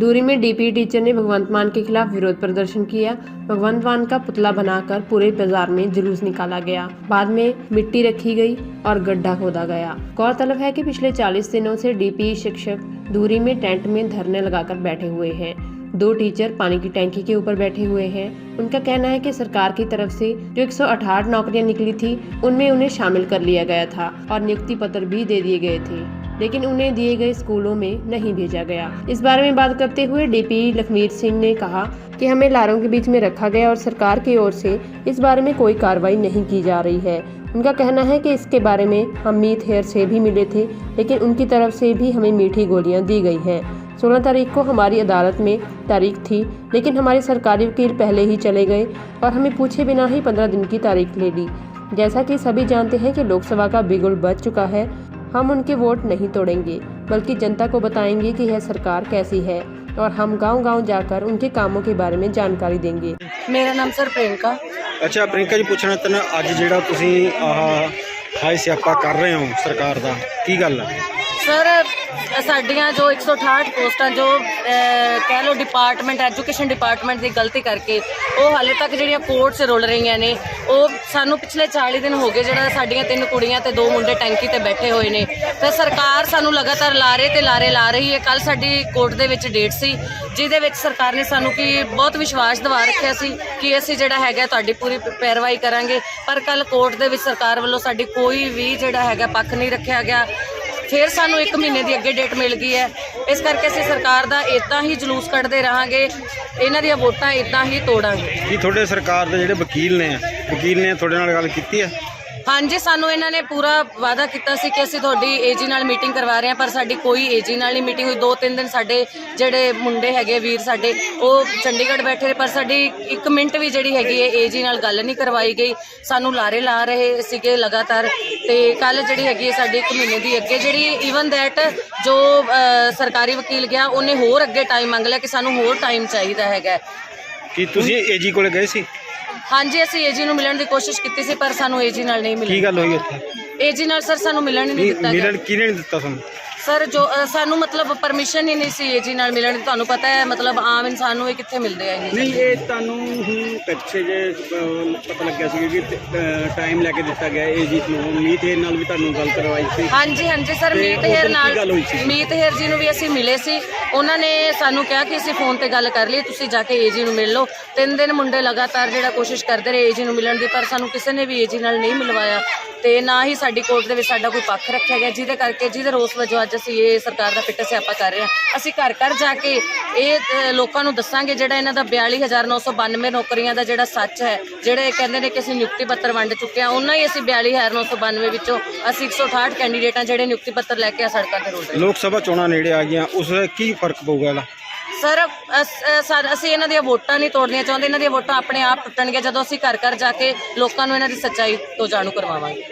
दूरी में DP teacher ने भगवंत मान के खिलाफ विरोध प्रदर्शन किया। भगवंत मान का पुतला बनाकर पूरे बाज़ार में जुलूस निकाला गया। बाद में मिट्टी रखी गई और गड्ढा खोदा गया। गौरतलब है कि पिछले 40 दिनों से डीपी शिक्षक दूरी में टेंट में धरने लगाकर बैठे हुए हैं। दो टीचर पानी की टैंकी के ऊपर बैठे हुए हैं। उनका कहना है कि सरकार की तरफ़ से जो 168 नौकरियाँ निकली थी, उनमें उन्हें शामिल कर लिया गया था और नियुक्ति पत्र भी दे दिए गए थे। लेकिन उन्हें दिए गए स्कूलों में नहीं भेजा गया। इस बारे में बात करते हुए डीपी लखमीर सिंह ने कहा कि हमें लारों के बीच में रखा गया और सरकार की ओर से इस बारे में कोई कार्रवाई नहीं की जा रही है। उनका कहना है कि इसके बारे में हम मीत हेयर से भी मिले थे, लेकिन उनकी तरफ़ से भी हमें मीठी गोलियाँ दी गई हैं। 16 तारीख को हमारी अदालत में तारीख थी, लेकिन हमारे सरकारी वकील पहले ही चले गए और हमें पूछे बिना ही 15 दिन की तारीख ले ली। जैसा कि सभी जानते हैं कि लोकसभा का बिगुल बच चुका है हम उनके वोट नहीं तोड़ेंगे बल्कि जनता को बताएँगे कि यह सरकार कैसी है और हम गांव-गांव जाकर उनके कामों के बारे में जानकारी देंगे। मेरा नाम सर प्रियंका। अच्छा प्रियंका जी पूछना था ना ਜਿਹੜਾ जो हाई स्यापा कर रहे हो सरकार का की गल है? ਸਰ, ਸਾਡੀਆਂ ਜੋ 168 ਪੋਸਟਾਂ, ਜੋ ਕਹਿ ਲਓ ਡਿਪਾਰਟਮੈਂਟ ਐਜੂਕੇਸ਼ਨ ਡਿਪਾਰਟਮੈਂਟ ਦੀ ਗਲਤੀ ਕਰਕੇ, ਉਹ ਹਾਲੇ ਤੱਕ ਜਿਹੜੀਆਂ ਕੋਰਟ 'ਚ ਰੁਲ ਰਹੀਆਂ ਨੇ, ਉਹ ਸਾਨੂੰ ਪਿਛਲੇ 40 ਦਿਨ ਹੋ ਗਏ ਜਿਹੜਾ ਸਾਡੀਆਂ ਤਿੰਨ ਕੁੜੀਆਂ ਤੇ ਦੋ ਮੁੰਡੇ ਟੈਂਕੀ ਤੇ ਬੈਠੇ ਹੋਏ ਨੇ। ਤੇ ਸਰਕਾਰ ਸਾਨੂੰ ਲਗਾਤਾਰ ਲਾਰੇ ਤੇ ਲਾਰੇ ਲਾ ਰਹੀ ਹੈ। ਕੱਲ ਸਾਡੀ ਕੋਰਟ ਦੇ ਵਿੱਚ ਡੇਟ ਸੀ, ਜਿਹਦੇ ਵਿੱਚ ਸਰਕਾਰ ਨੇ ਸਾਨੂੰ ਕਿ ਬਹੁਤ ਵਿਸ਼ਵਾਸ ਦਿਵਾ ਰੱਖਿਆ ਸੀ ਕਿ ਅਸੀਂ ਜਿਹੜਾ ਹੈਗਾ ਤੁਹਾਡੀ ਪੂਰੀ ਪੈਰਵਾਈ ਕਰਾਂਗੇ। ਪਰ ਕੱਲ ਕੋਰਟ ਦੇ ਵਿੱਚ ਸਰਕਾਰ ਵੱਲੋਂ ਸਾਡੀ ਕੋਈ ਵੀ ਜਿਹੜਾ ਹੈਗਾ ਪੱਖ ਨਹੀਂ ਰੱਖਿਆ ਗਿਆ। ਫਿਰ ਸਾਨੂੰ 1 ਮਹੀਨੇ ਦੀ ਅੱਗੇ ਡੇਟ ਮਿਲ ਗਈ ਹੈ। ਇਸ ਕਰਕੇ ਅਸੀਂ ਸਰਕਾਰ ਦਾ ਇਦਾਂ ਹੀ ਜਲੂਸ ਕੱਢਦੇ ਰਹਾਂਗੇ। ਇਹਨਾਂ ਦੀਆਂ ਵੋਟਾਂ ਇਦਾਂ ਹੀ ਤੋੜਾਂਗੇ। ਕੀ ਤੁਹਾਡੇ ਸਰਕਾਰ ਦੇ ਜਿਹੜੇ ਵਕੀਲ ਨੇ ਵਕੀਲ ਨੇ ਤੁਹਾਡੇ ਨਾਲ ਗੱਲ ਕੀਤੀ ਹੈ? ਹਾਂਜੀ, ਸਾਨੂੰ ਇਹਨਾਂ ਨੇ ਪੂਰਾ ਵਾਅਦਾ ਕੀਤਾ ਸੀ ਕਿ ਅਸੀਂ ਤੁਹਾਡੀ ਏਜੀ ਨਾਲ ਮੀਟਿੰਗ ਕਰਵਾ ਰਹੇ ਹਾਂ, ਪਰ ਸਾਡੀ ਕੋਈ ਏਜੀ ਨਾਲ ਨਹੀਂ ਮੀਟਿੰਗ ਹੋਈ। ਦੋ ਤਿੰਨ ਦਿਨ ਸਾਡੇ ਜਿਹੜੇ ਮੁੰਡੇ ਹੈਗੇ ਵੀਰ ਸਾਡੇ, ਉਹ ਚੰਡੀਗੜ੍ਹ ਬੈਠੇ ਰਹੇ, ਪਰ ਸਾਡੀ 1 ਮਿੰਟ ਵੀ ਜਿਹੜੀ ਹੈਗੀ ਹੈ, ਏਜੀ ਨਾਲ ਗੱਲ ਨਹੀਂ ਕਰਵਾਈ ਗਈ। ਸਾਨੂੰ ਲਾਰੇ ਲਾ ਰਹੇ ਸੀਗੇ ਲਗਾਤਾਰ, ਤੇ ਕੱਲ ਜਿਹੜੀ ਹੈਗੀ ਹੈ, ਸਾਡੀ 1 ਮਹੀਨੇ ਦੀ ਅੱਗੇ ਜਿਹੜੀ ਈਵਨ ਦੈਟ ਜੋ ਸਰਕਾਰੀ ਵਕੀਲ ਗਿਆ, ਉਹਨੇ ਹੋਰ ਅੱਗੇ ਟਾਈਮ ਮੰਗ ਲਿਆ ਕਿ ਸਾਨੂੰ ਹੋਰ ਟਾਈਮ ਚਾਹੀਦਾ ਹੈਗਾ। ਕੀ ਤੁਸੀਂ ਏਜੀ ਕੋਲ ਗਏ ਸੀ? ਹਾਂਜੀ ਅਸੀਂ ਏਜੀ ਨੂੰ ਮਿਲਣ ਦੀ ਕੋਸ਼ਿਸ਼ ਕੀਤੀ ਸੀ ਪਰ ਸਾਨੂੰ ਏਜੀ ਨਾਲ ਨਹੀਂ ਕੀ ਮਿਲਿਆ। ਗੱਲ ਹੋਈ ਉੱਥੇ? ਏਜੀ ਨਾਲ ਸਰ ਸਾਨੂੰ ਮਿਲਣ ਹੀ ਨਹੀਂ ਕੀ ਦਿੱਤਾ ਗਿਆ। ਮਿਲਣ ਕਿਹਨੇ ਨਹੀਂ ਦਿੱਤਾ ਤੁਹਾਨੂੰ? ਸਰ ਜੋ ਅ, ਸਾਨੂੰ ਮਤਲਬ ਪਰਮਿਸ਼ਨ ਹੀ ਨਹੀਂ ਸੀ ਏਜੀ ਨਾਲ ਮਿਲਣ ਦੀ। ਤੁਹਾਨੂੰ ਪਤਾ ਹੈ ਮਤਲਬ ਆਮ ਇਨਸਾਨ ਨੂੰ ਇਹ ਕਿੱਥੇ ਮਿਲਦੇ ਆ ਇਹ? ਨਹੀਂ ਇਹ ਤੁਹਾਨੂੰ ਹੁਣ ਪਿੱਛੇ ਜੇ ਅਹ, ਪਤਾ ਲੱਗਿਆ ਸੀ ਕਿ ਟਾਈਮ ਲੈ ਕੇ ਦਿੱਤਾ ਗਿਆ ਏਜੀ ਨੂੰ। ਮੀਤ ਇਹ ਨਾਲ ਵੀ ਤੁਹਾਨੂੰ ਗੱਲ ਕਰਵਾਈ ਸੀ। ਹਾਂਜੀ ਹਾਂਜੀ ਸਰ ਤੇ ਮੀਤ ਉਦੋਂ ਹੇਰ ਕੀ ਨਾਲ ਗੱਲ ਹੋਈ ਸੀ? ਮੀਤ ਹੇਰ ਜੀ ਨੂੰ ਵੀ ਅਸੀਂ ਮਿਲੇ ਸੀ। ਉਹਨਾਂ ਨੇ ਸਾਨੂੰ ਕਿਹਾ ਕਿ ਅਸੀਂ ਫੋਨ ਤੇ ਗੱਲ ਕਰ ਲਈ ਤੁਸੀਂ ਜਾ ਕੇ ਏਜੀ ਨੂੰ ਮਿਲ ਲਓ। ਤਿੰਨ ਦਿਨ ਮੁੰਡੇ ਲਗਾਤਾਰ ਜਿਹੜਾ ਕੋਸ਼ਿਸ਼ ਕਰਦੇ ਰਹੇ ਏਜੀ ਨੂੰ ਮਿਲਣ ਦੀ ਪਰ ਸਾਨੂੰ ਕਿਸੇ ਨੇ ਵੀ ਏਜੀ ਨਾਲ ਨਹੀਂ ਮਿਲਵਾਇਆ। ਤੇ ਨਾ ਹੀ ਸਾਡੀ ਕੋਰਟ ਦੇ ਵਿੱਚ ਸਾਡਾ ਕੋਈ ਪੱਖ ਰੱਖਿਆ ਗਿਆ ਜਿਹਦੇ ਕਰਕੇ ਜਿਹਦੇ ਰੋਸ ਵਜੋਂ ਅੱਜ ਅਸੀਂ ਇਹ ਸਰਕਾਰ ਦਾ ਪਿੱਟ ਸਿਆਪਾ ਕਰ ਰਹੇ ਹਾਂ। ਅਸੀਂ ਘਰ ਘਰ ਜਾ ਕੇ ਇਹ ਲੋਕਾਂ ਨੂੰ ਦੱਸਾਂਗੇ ਜਿਹੜਾ ਇਹਨਾਂ ਦਾ 42992 ਨੌਕਰੀਆਂ ਦਾ ਜਿਹੜਾ ਸੱਚ ਹੈ ਜਿਹੜੇ ਕਹਿੰਦੇ ਨੇ ਕਿ ਅਸੀਂ ਨਿਯੁਕਤੀ ਪੱਤਰ ਵੰਡ ਚੁੱਕੇ ਹਾਂ ਉਹਨਾਂ ਹੀ ਅਸੀਂ 42992 ਵਿੱਚੋਂ ਅਸੀਂ 168 ਕੈਂਡੀਡੇਟਾਂ ਜਿਹੜੇ ਨਿਯੁਕਤੀ ਪੱਤਰ ਲੈ ਕੇ ਆ ਸੜਕਾਂ ਤੇ ਰੁਲ ਰਹੇ ਲੋਕ ਸਭਾ ਚੋਣਾਂ ਨੇੜੇ ਆ ਗਈਆਂ ਉਸ ਦਾ ਕੀ ਫ਼ਰਕ ਪਊਗਾ ਇਹਦਾ? ਸਰ ਅਸੀਂ ਇਹਨਾਂ ਦੀਆਂ ਵੋਟਾਂ ਨਹੀਂ ਤੋੜਨੀਆਂ ਚਾਹੁੰਦੇ ਇਹਨਾਂ ਦੀਆਂ ਵੋਟਾਂ ਆਪਣੇ ਆਪ ਟੁੱਟਣਗੀਆਂ ਜਦੋਂ ਅਸੀਂ ਘਰ ਘਰ ਜਾ ਕੇ ਲੋਕਾਂ ਨੂੰ ਇਹਨਾਂ ਦੀ ਸੱਚਾਈ ਤੋਂ ਜਾਣੂ ਕਰਵਾਵਾਂਗੇ।